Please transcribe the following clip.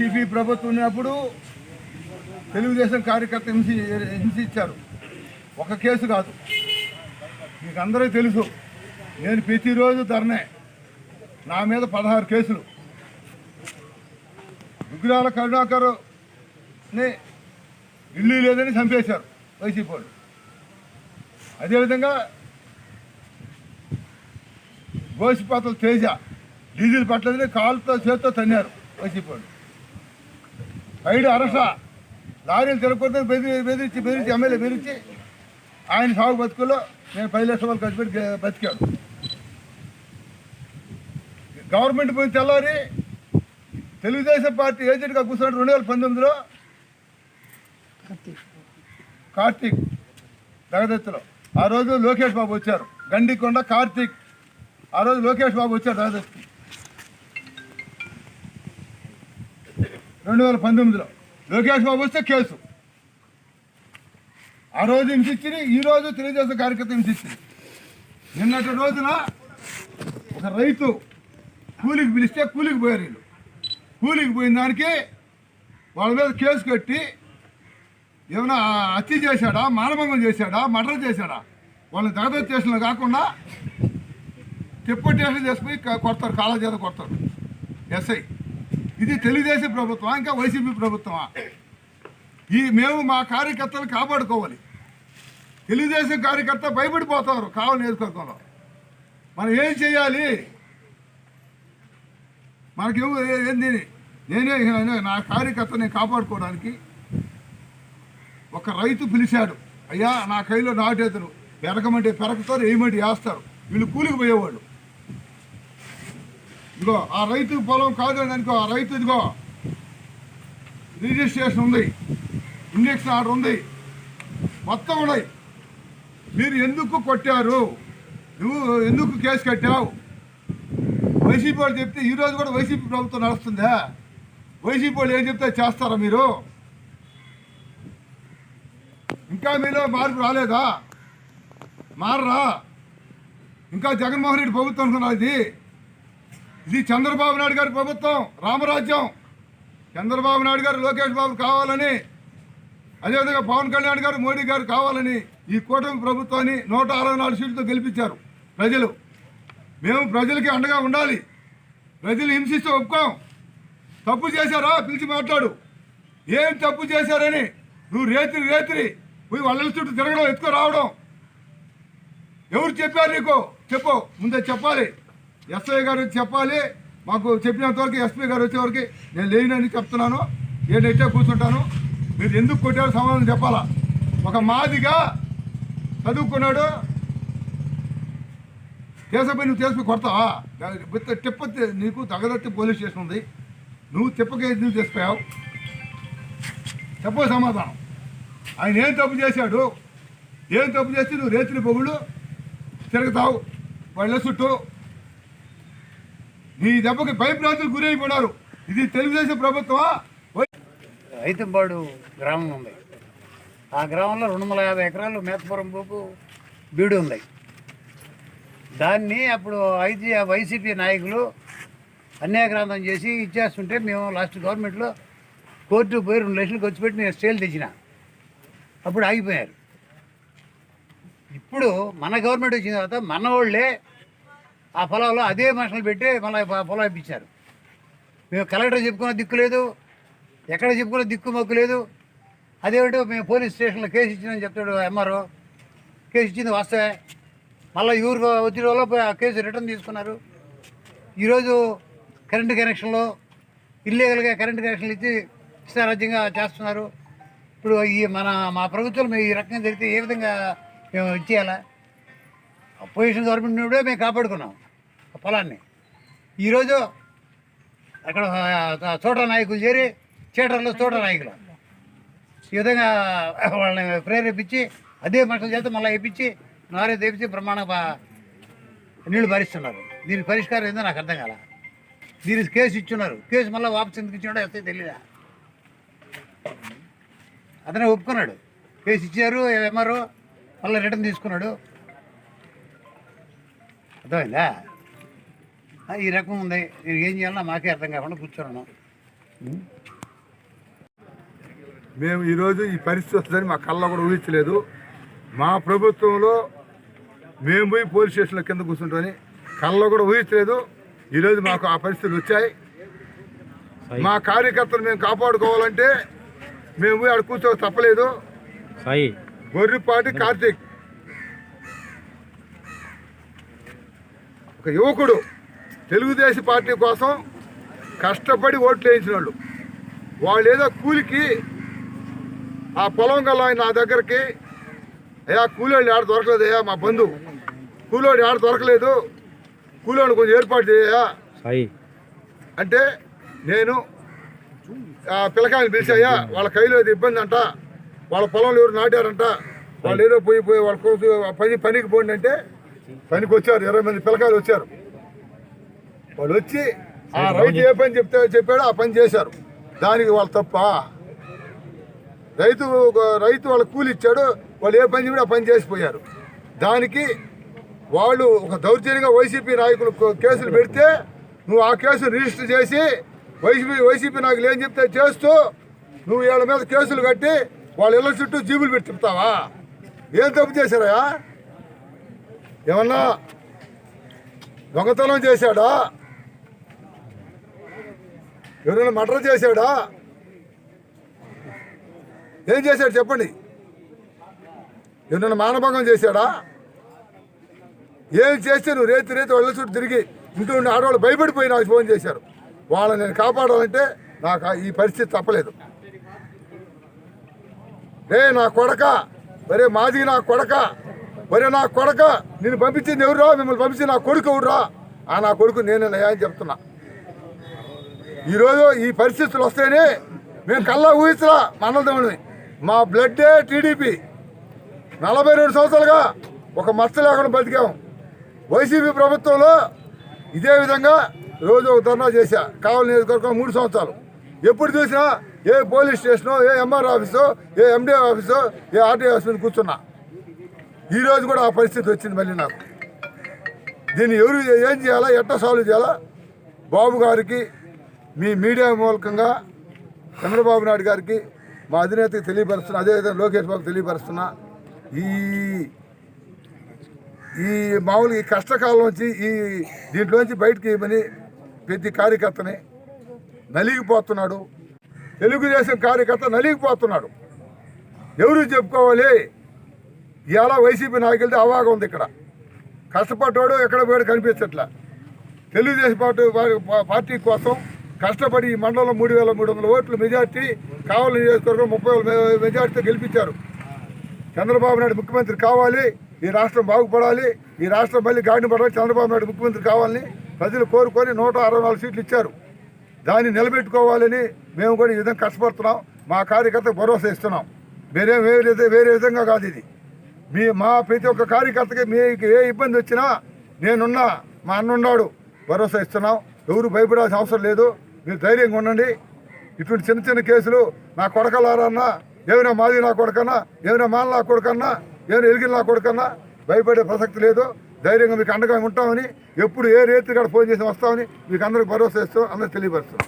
YCP ప్రభుత్వం ఉన్నప్పుడు తెలుగుదేశం కార్యకర్త హింసి హింసించారు. ఒక కేసు కాదు. మీకు అందరూ తెలుసు. నేను ప్రతిరోజు ధర్నే. నా మీద పదహారు కేసులు. విగ్రహాల కరుణాకర్ని ఇల్లు లేదని చంపేశారు వైసీపీ వాళ్ళు. అదేవిధంగా గోసిపాతల తేజ డీజిల్ పట్టలేదని కాలుతో చేత్తో తన్నారు వైసీపీ వాళ్ళు. పైడు అరస లారీలు తిరగకూడదని బెదిరి బెదిరించి బెదిరించి ఎమ్మెల్యే బెదిరించి ఆయన సాగు బతుకుల్లో నేను పది లక్షల రూపాయలు ఖర్చు పెట్టి బతికాడు గవర్నమెంట్ పోయిన తెల్లారి తెలుగుదేశం పార్టీ ఏజెంట్గా కూర్చున్నాడు రెండు వేల పంతొమ్మిదిలో కార్తీక్ దగదత్తులో ఆ రోజు లోకేష్ బాబు వచ్చారు. గండికొండ కార్తీక్. ఆ రోజు లోకేష్ బాబు వచ్చారు దగదత్తుకి రెండు వేల పంతొమ్మిదిలో లోకేష్ బాబు వస్తే కేసు. ఆ రోజు హింసించింది ఈ రోజు తెలుగుదేశం కార్యకర్త హింసించింది నిన్నటి రోజున ఒక రైతు కూలికి పిలిస్తే కూలికి పోయారు వీళ్ళు. కూలికి పోయిన దానికి వాళ్ళ మీద కేసు కట్టి ఏమైనా హత్య చేశాడా మానభంగం చేశాడా మర్డర్ చేశాడా? వాళ్ళని దగద స్టేషన్లో కాకుండా తిప్ప స్టేషన్ చేసిపోయి కొడతారు కాళ్ళ చేత కొడతారు. ఎస్ఐ. ఇది తెలుగుదేశం ప్రభుత్వం ఇంకా వైసీపీ ప్రభుత్వమా? ఈ మేము మా కార్యకర్తలు కాపాడుకోవాలి. తెలుగుదేశం కార్యకర్త భయపడిపోతారు కావాలి నియోజకవర్గంలో. మనం ఏం చేయాలి? మనకి ఏంది? నేనే నా కార్యకర్తని కాపాడుకోవడానికి ఒక రైతు పిలిచాడు. అయ్యా నా కైలో నాటేతరు. పెరగమంటే పెరగతారు వేయమంటే వేస్తారు వీళ్ళు కూలికి పోయేవాళ్ళు. ఇదిగో ఆ రైతు పొలం కాదని అనుకో ఆ రైతు ఇదిగో రిజిస్ట్రేషన్ ఉంది ఇంజక్షన్ ఆర్డర్ ఉంది మొత్తం ఉన్నాయి మీరు ఎందుకు కొట్టారు? నువ్వు ఎందుకు కేసు కట్టావు? వైసీపీ వాళ్ళు చెప్తే ఈరోజు కూడా వైసీపీ ప్రభుత్వం నడుస్తుందా? వైసీపీ వాళ్ళు ఏం చెప్తే చేస్తారా మీరు? ఇంకా మీలో మార్పు రాలేదా? మారరా? ఇంకా జగన్మోహన్ రెడ్డి ప్రభుత్వం అనుకున్నారు ఇది? ఇది చంద్రబాబు నాయుడు గారి ప్రభుత్వం రామరాజ్యం. చంద్రబాబు నాయుడు గారు లోకేష్ బాబు కావాలని అదేవిధంగా పవన్ కళ్యాణ్ గారు మోడీ గారు కావాలని ఈ కూటమి ప్రభుత్వాన్ని నూట అరవై నాలుగు సీట్లతో గెలిపించారు ప్రజలు. మేము ప్రజలకి అండగా ఉండాలి. ప్రజలు హింసిస్తూ ఒప్పుకోం. తప్పు చేశారా? పిలిచి మాట్లాడు. ఏం తప్పు చేశారని నువ్వు రేత్రి రేత్రి పోయి వాళ్ళ చుట్టూ తిరగడం ఎత్తుకు రావడం. ఎవరు చెప్పారు నీకు? చెప్పు. ముందే చెప్పాలి. ఎస్ఐ గారు చెప్పాలి మాకు చెప్పినంతవరకు ఎస్పీ గారు వచ్చేవరకు నేను లేనని చెప్తున్నాను నేనైతే కూర్చుంటాను. మీరు ఎందుకు కొట్టారో సమాధానం చెప్పాలా? ఒక మాదిగా చదువుకున్నాడు. కేసపై నువ్వు చేసుకుని కొడతావా? తిప్ప నీకు తగదట్టి పోలీస్ స్టేషన్ ఉంది. నువ్వు తిప్పకే నువ్వు చేసిపోయావు? చెప్పు సమాధానం. ఆయన ఏం తప్పు చేశాడు? ఏం తప్పు చేస్తే నువ్వు రేత్రి పొగుళ్ళు తిరుగుతావు? వాళ్ళ చుట్టూ ఈ దెబ్బకి భయభ్రాంతులు గురైపోయినారు. ఇది తెలుగుదేశం ప్రభుత్వమా? రైతంపాడు గ్రామం ఉంది. ఆ గ్రామంలో రెండు వందల యాభై ఎకరాలు మేతపురం పోపు బీడు ఉంది. దాన్ని అప్పుడు ఐజీ వైసీపీ నాయకులు అన్యాయక్రాంతం చేసి ఇచ్చేస్తుంటే మేము లాస్ట్ గవర్నమెంట్లో కోర్టు పోయి రెండు లక్షలు ఖర్చు పెట్టి నేను స్టేలు తెచ్చిన. అప్పుడు ఆగిపోయారు. ఇప్పుడు మన గవర్నమెంట్ వచ్చిన తర్వాత మన వాళ్ళే ఆ పొలంలో అదే మనుషులు పెట్టి మళ్ళీ పొలం ఇప్పించారు. మేము కలెక్టర్ చెప్పుకున్న దిక్కు లేదు ఎక్కడ చెప్పుకున్న దిక్కు మొక్కు లేదు. అదేమిటో మేము పోలీస్ స్టేషన్లో కేసు ఇచ్చినామని చెప్తాడు ఎంఆర్ఓ. కేసు ఇచ్చింది వాస్తవే మళ్ళీ ఊరు వచ్చిన వల్ల ఆ కేసు రిటర్న్ తీసుకున్నారు. ఈరోజు కరెంటు కనెక్షన్లో ఇల్లీగల్గా కరెంటు కనెక్షన్లు ఇచ్చి ఇష్టారాజ్యంగా చేస్తున్నారు. ఇప్పుడు ఈ మన మా ప్రభుత్వం ఈ రకంగా జరిగితే ఏ విధంగా మేము ఇచ్చేయాలా పొజిషన్ గవర్నమెంట్ నుండే మేము కాపాడుకున్నాం ఆ పొలాన్ని. ఈరోజు అక్కడ చోట నాయకులు చేరి చీటర్లో చోట నాయకులు. ఈ విధంగా వాళ్ళని ప్రేరేపించి అదే మనుషుల చేత మళ్ళీ వేయించి నారే తెప్పించి ప్రమాణ నీళ్ళు భరిస్తున్నారు దీనికి పరిష్కారం ఏందో నాకు అర్థం కాల. దీనికి కేసు ఇచ్చున్నారు. కేసు మళ్ళీ వాపసు ఎందుకు ఇచ్చినాడో వస్తే తెలియదా అతనే ఒప్పుకున్నాడు. కేసు ఇచ్చారు ఎంఆర్ఓ మళ్ళీ రిటర్న్ తీసుకున్నాడు. అర్థమైందా? ఈ రకం ఉంది. నేను ఏం చేయాలన్నా మాకే అర్థం కాకుండా కూర్చున్నాను? మేము ఈరోజు ఈ పరిస్థితి వస్తుందని మా కళ్ళ కూడా ఊహించలేదు. మా ప్రభుత్వంలో మేము పోయి పోలీస్ స్టేషన్లో కింద కూర్చుంటామని కళ్ళ కూడా ఊహించలేదు. ఈరోజు మాకు ఆ పరిస్థితులు వచ్చాయి. మా కార్యకర్తలు మేము కాపాడుకోవాలంటే మేము పోయి ఆడ కూర్చో తప్పలేదు. సాయి. గొర్రెపాటి కార్తీక్. ఒక యువకుడు తెలుగుదేశం పార్టీ కోసం కష్టపడి ఓట్లు వేయించిన వాళ్ళు వాళ్ళు ఏదో కూలికి ఆ పొలం గల నా దగ్గరికి అయ్యా కూలోళ్ళు ఆడ దొరకలేదు అయ్యా మా బంధువు. కూలోడు ఆడ దొరకలేదు కూలోడు కొంచెం ఏర్పాటు చేయా అంటే నేను ఆ పిల్లకాయలు పిలిచాయా వాళ్ళ కైలో ఏదో ఇబ్బంది అంట వాళ్ళ పొలంలో ఎవరు నాటారంట వాళ్ళు ఏదో పోయి పోయి వాళ్ళ కోసం పని పనికి పోండి అంటే పనికి వచ్చారు ఇరవై మంది పిల్లకాయలు వచ్చారు. వాళ్ళు వచ్చి ఆ రైతు ఏ పని చెప్తే చెప్పాడో ఆ పని చేశారు. దానికి వాళ్ళు తప్ప? రైతు రైతు వాళ్ళ కూలి ఇచ్చాడు వాళ్ళు ఏ పని కూడా ఆ పని చేసిపోయారు. దానికి వాళ్ళు ఒక దౌర్జన్యంగా వైసీపీ నాయకులు కేసులు పెడితే నువ్వు ఆ కేసు రిజిస్టర్ చేసి వైసీపీ వైసీపీ నాయకులు ఏం చెప్తే చేస్తూ నువ్వు వీళ్ళ మీద కేసులు కట్టి వాళ్ళ ఇళ్ళ చుట్టూ జీబులు పెట్టి చెప్తావా? ఏం తప్పు చేశారా ఏమన్నా దొంగతనం చేశాడా? ఎవరైనా మర్డర్ చేశాడా? ఏం చేశాడు చెప్పండి. ఎవరైనా మానభంగం చేశాడా? ఏం చేస్తే నువ్వు రేతి రేతి వాళ్ళ చుట్టూ తిరిగి ఇంట్లో ఉండి ఆడవాళ్ళు భయపడిపోయి నాకు ఫోన్ చేశారు. వాళ్ళని నేను కాపాడాలంటే నాకు ఈ పరిస్థితి తప్పలేదు. రే నా కొడక మరే మాది నా కొడక. ఒరే నా కొడక నేను పంపించింది ఎవరురా? మిమ్మల్ని పంపించి నా కొడుకు ఎవరురా? ఆ నా కొడుకు నేనే అని చెప్తున్నా. ఈరోజు ఈ పరిస్థితులు వస్తేనే మేము కల్లా ఊహించరా మనల్ని మా బ్లడ్డే టీడీపీ. నలభై రెండు సంవత్సరాలుగా ఒక మచ్చ లేకుండా బతికాము. వైసీపీ ప్రభుత్వంలో ఇదే విధంగా రోజు ఒక ధర్నా చేశా. కావాలి నియోజకవర్గం మూడు సంవత్సరాలు. ఎప్పుడు చూసినా ఏ పోలీస్ స్టేషను ఏ ఎంఆర్ ఆఫీసు ఏ ఎండిఓ ఆఫీసు ఏ ఆర్టీఓ ఆఫీస్ కూర్చున్నా. ఈరోజు కూడా ఆ పరిస్థితి వచ్చింది మళ్ళీ నాకు. దీన్ని ఎవరు ఏం చేయాలా ఎట్లా సాల్వ్ చేయాలా? బాబు గారికి మీ మీడియా మూలకంగా చంద్రబాబు నాయుడు గారికి మా అధినేతకి తెలియపరుస్తున్నా అదేవిధంగా లోకేష్ బాబు తెలియపరుస్తున్నా. ఈ ఈ మామూలు ఈ కష్టకాలంలోంచి ఈ దీంట్లోంచి బయటకి ఇవ్వని ప్రతి కార్యకర్తని నలిగిపోతున్నాడు. తెలుగుదేశం కార్యకర్త నలిగిపోతున్నాడు. ఎవరు చెప్పుకోవాలి? ఇవాళ వైసీపీ నాయకులది అవాగ ఉంది ఇక్కడ. కష్టపడ్డాడు ఎక్కడ పోయాడు కనిపించట్లా. తెలుగుదేశం పార్టీ పార్టీ కోసం కష్టపడి ఈ మండలంలో మూడు వేల మూడు వందల ఓట్లు మెజార్టీ కావాలి నియోజకవర్గం ముప్పై వేల మెజార్టీతో గెలిపించారు. చంద్రబాబు నాయుడు ముఖ్యమంత్రి కావాలి ఈ రాష్ట్రం బాగుపడాలి ఈ రాష్ట్రం మళ్ళీ గాడిన పడాలి చంద్రబాబు నాయుడు ముఖ్యమంత్రి కావాలని ప్రజలు కోరుకొని నూట అరవై నాలుగు సీట్లు ఇచ్చారు. దాన్ని నిలబెట్టుకోవాలని మేము కూడా ఈ విధంగా కష్టపడుతున్నాం. మా కార్యకర్తకు భరోసా ఇస్తున్నాం. వేరే వేరే వేరే విధంగా కాదు ఇది. మీ మా ప్రతి ఒక్క కార్యకర్తకి మీకు ఏ ఇబ్బంది వచ్చినా నేనున్నా మా అన్న ఉన్నాడు భరోసా ఇస్తున్నాం. ఎవరు భయపడాల్సిన అవసరం లేదు. మీరు ధైర్యంగా ఉండండి. ఇటువంటి చిన్న చిన్న కేసులు నా కొడకలారన్నా ఏమైనా మాది నా కొడుకన్నా ఏమైనా మాల నా కొడుకన్నా ఏమైనా ఎలిగిన నా కొడుకన్నా భయపడే ప్రసక్తి లేదు. ధైర్యంగా మీకు అండగా ఉంటామని ఎప్పుడు ఏ రేతి కాడ ఫోన్ చేసి వస్తామని మీకు అందరికి భరోసా ఇస్తాం అందరికి తెలియపరుస్తాం.